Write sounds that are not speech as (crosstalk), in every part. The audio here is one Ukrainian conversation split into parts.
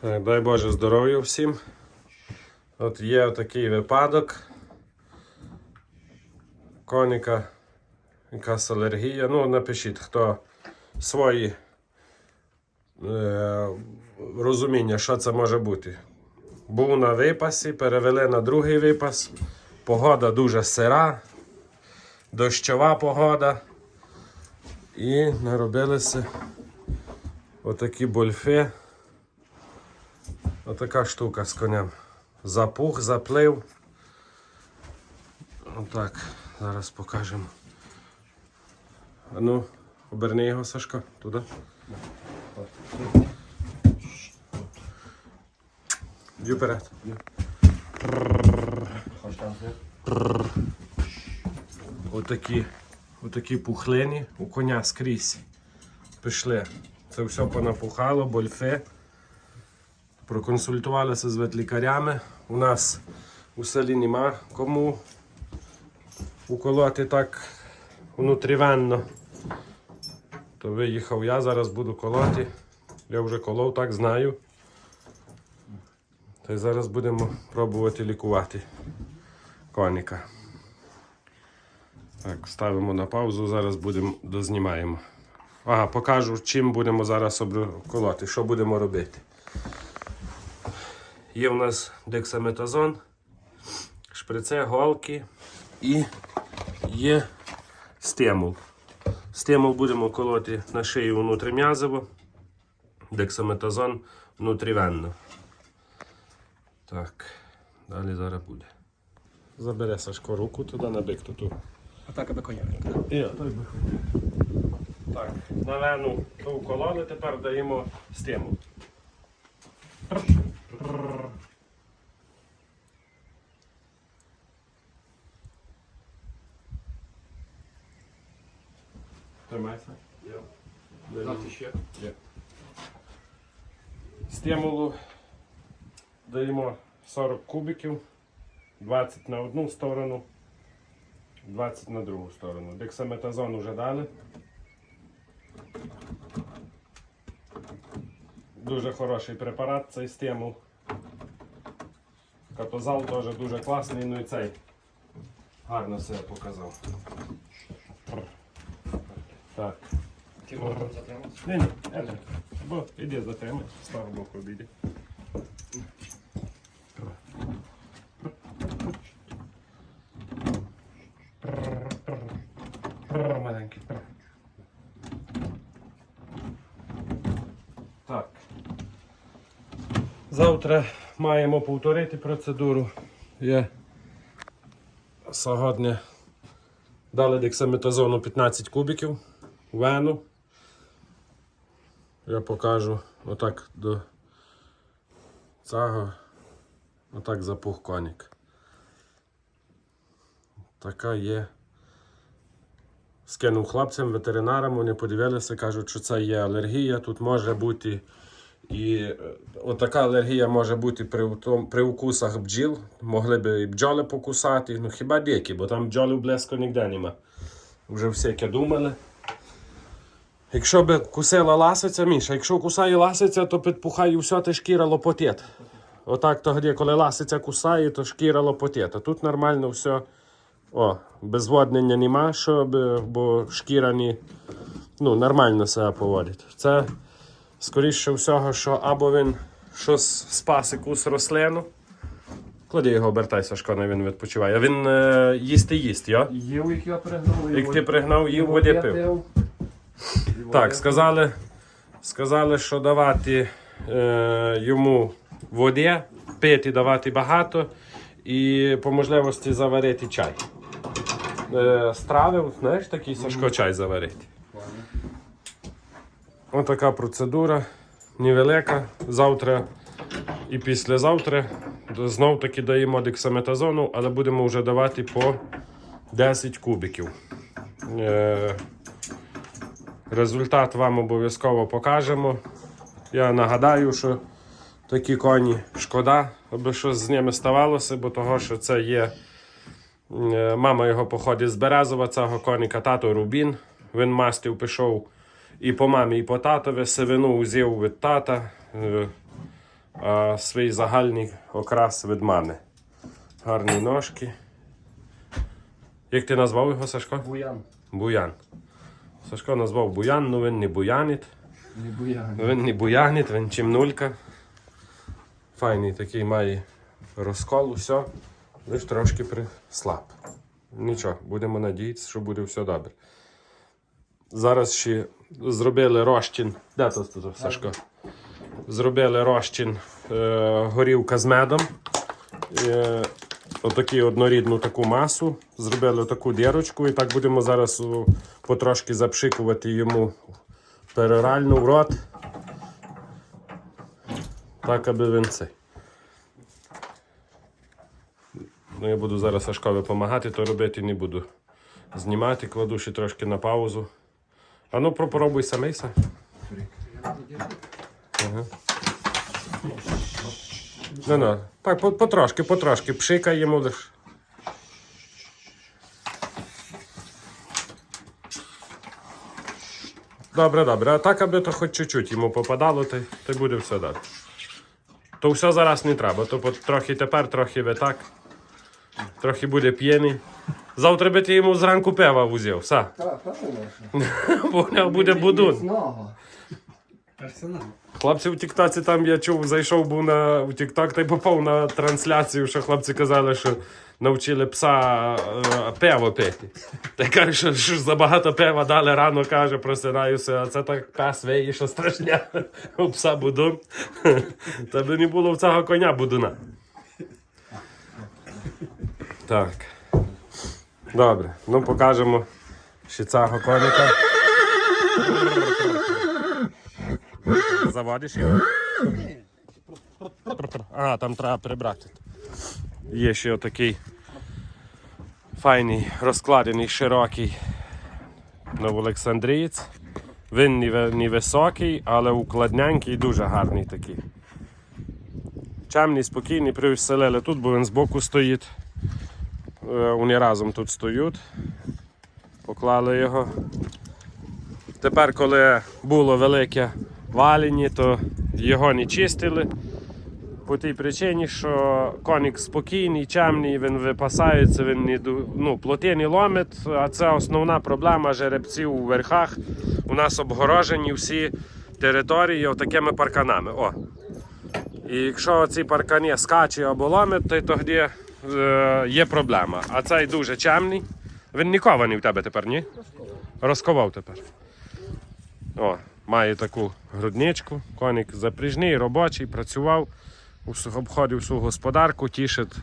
Так, дай Боже здоров'я всім. От є такий випадок. Коніка, якась алергія. Ну, напишіть, хто свої е, розуміння, що це може бути. Був на випасі, перевели на другий випас. Погода дуже сира, дощова погода. І наробилися отакі больфи. Отака штука з конем. Запух, заплив. Отак, зараз покажемо. Ну, оберни його, Сашко, туди. Йди вперед. Отакі, отакі пухлини у коня скрізь пішли. Це все понапухало, больфи. Проконсультувалися з ветлікарями. У нас у селі нема кому уколоти так внутрівенно. То виїхав я, зараз буду колоти. Я вже колов, так знаю. Та й зараз будемо пробувати лікувати коніка. Так, ставимо на паузу, зараз будемо дознімаємо. Ага, покажу, чим будемо зараз колоти, що будемо робити. Є в нас дексаметазон, шприце, голки і є стимул. Стимул будемо колоти на шию внутрім'язово, дексаметазон внутрівенно. Так, далі зараз буде. Забере Сашко руку туди на бик ту. Атака до коня. Я, той би. Так, на вену ту укололи, тепер даємо стимул. Тримайся. Дати ще. Стимулу даємо 40 кубиків, 20 на одну сторону, 20 на другу сторону. Дексаметазон вже дали. Дуже хороший препарат цей стимул. Катозал теж дуже класний, ну і цей гарно себе показав. Так. Ти можеш затриматися? Ні, ні, не. Бо іди за теми, з того боку обійди. Маленький. Так. Завтра маємо повторити процедуру. Я сьогодні дали дексаметазону 15 кубиків, вену. Я покажу отак до цього. Отак запух конік. Така є. Скинув хлопцям, ветеринарам, вони подивилися, кажуть, що це є алергія. Тут може бути і е, отака алергія може бути при, при укусах бджіл. Могли би і бджоли покусати, ну хіба дикі, бо там бджолів близько ніде нема. Вже всяке думали. Якщо би кусила ласиця, Міша, якщо кусає ласиця, то підпухає все те шкіра лопотет. Отак тоді, коли ласиця кусає, то шкіра лопотет. А тут нормально все. О, безводнення нема, щоб, бо шкіра не, ну, нормально себе поводить. Це скоріше всього, що або він щось спас якусь рослину. Клади його обертай, Сашко, не він відпочиває. А він е, їсти їсть, йо? Їв, як я пригнув. Як ти пригнав, їв, воді пив. Так, сказали, сказали, що давати е, йому води, пити давати багато і по можливості заварити чай. Е, страви, знаєш, такий Сашко чай заварити. Ось така процедура невелика. Завтра і післязавтра знов таки даємо дексаметазону, але будемо вже давати по 10 кубиків. Е, Результат вам обов'язково покажемо. Я нагадаю, що такі коні шкода, аби щось з ними ставалося, бо того, що це є. е, Мама його походить з Березова, цього коніка тато Рубін. Він мастив пішов і по мамі, і по татові. Сивину узяв від тата. е, а свій загальний окрас від мами. Гарні ножки. Як ти назвав його Сашко? Буян. Буян. Сашко назвав Буян, ну він не буянить. Не буян. Він не буянить, він чимнулька. Файний такий має розкол, усе. Лиш трошки прислаб. Нічого, будемо надіятися, що буде все добре. Зараз ще зробили розчин. Де тут, тут Сашко? Зробили розчин е, горілка з медом. Е, отаку однорідну таку масу. Зробили таку дірочку і так будемо зараз потрошки запшикувати йому перорально в рот. Так, аби він цей. Ну, я буду зараз Сашкові допомагати, то робити не буду. Знімати, кладу ще трошки на паузу. А ну попробуй самий Са. Ага. Ну, ну. Так, потрошки, потрошки. Лиш. Добре, добре. А так, аби то хоч чуть-чуть йому попадало, то, то буде все добре. То все зараз не треба, то трохи тепер, трохи ви так. Трохи буде п'єний. Завтра би ти йому зранку пива вузив, все. Так, правильно. (laughs) Поняв, буде будун. Арсенал. Хлопці в Тіктоці там я чув, зайшов був на в Тікток та й попав на трансляцію, що хлопці казали, що навчили пса е, пиво пити. Та й каже, що, що ж забагато пива дали рано, каже, просинаюся, а це так пес виє, що страшня. У пса будун. Та би не було в цього коня будуна. Так. Добре, ну покажемо ще цього коника. Заводиш його? А, там треба прибрати. Є ще отакий файний, розкладений, широкий новоолександрієць. Він не, високий, але укладнянький, дуже гарний такий. Чемний, спокійний, привселили тут, бо він збоку стоїть. Е, Вони разом тут стоять. Поклали його. Тепер, коли було велике валені, то його не чистили. По тій причині, що коник спокійний, чемний, він випасається, він не ну, плоти не ломить, а це основна проблема жеребців у верхах. У нас обгорожені всі території такими парканами. О. І якщо ці паркані скаче або ломить, то тоді е, є проблема. А цей дуже чемний. Він не кований в тебе тепер, ні? Розковав тепер. О, має таку грудничку. Коник запряжний, робочий, працював, обходив всю господарку, тішить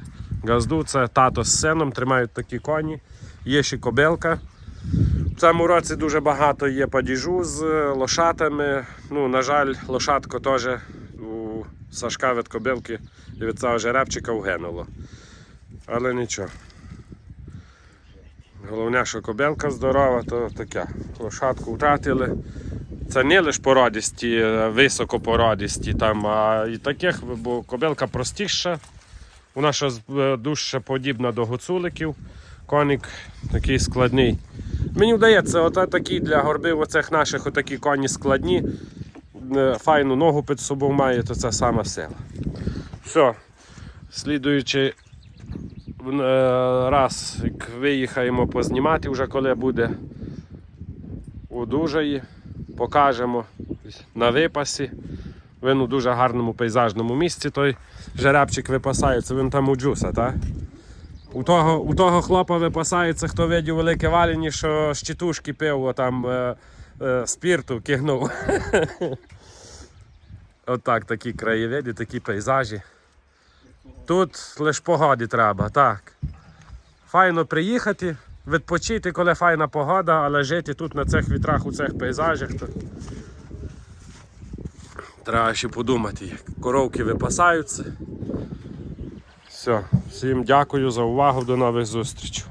газду. Це тато з сином, тримають такі коні. Є ще кобилка. В цьому році дуже багато є падіжу з лошатами. Ну, на жаль, лошадко теж у Сашка від кобилки і від цього жеребчика вгинуло. Але нічого. Головне, що кобилка здорова, то таке. Лошадку втратили. Це не лише е, високопородісті, там, а і таких, бо кобилка простіша. Ще з- е, дужче подібна до гуцуликів. Коник такий складний. Мені вдається, от такі для горбів оцих наших отакі коні складні. Е, Файну ногу під собою має, то це сама сила. Все. Слідуючи е, раз, як виїхаємо познімати, вже коли буде удужає, покажемо на випасі. Він у дуже гарному пейзажному місці той жеребчик випасається, він там у джуса, так? У того, у того хлопа випасається, хто видів велике валені, що з читушки пив там е, е, спірту кигнув. (laughs) Отак такі краєвиди, такі пейзажі. Тут лише погоди треба, так. Файно приїхати, відпочити, коли файна погода, але жити тут на цих вітрах, у цих пейзажах. То... Треба ще подумати, як коровки випасаються. Все, всім дякую за увагу, до нових зустрічей.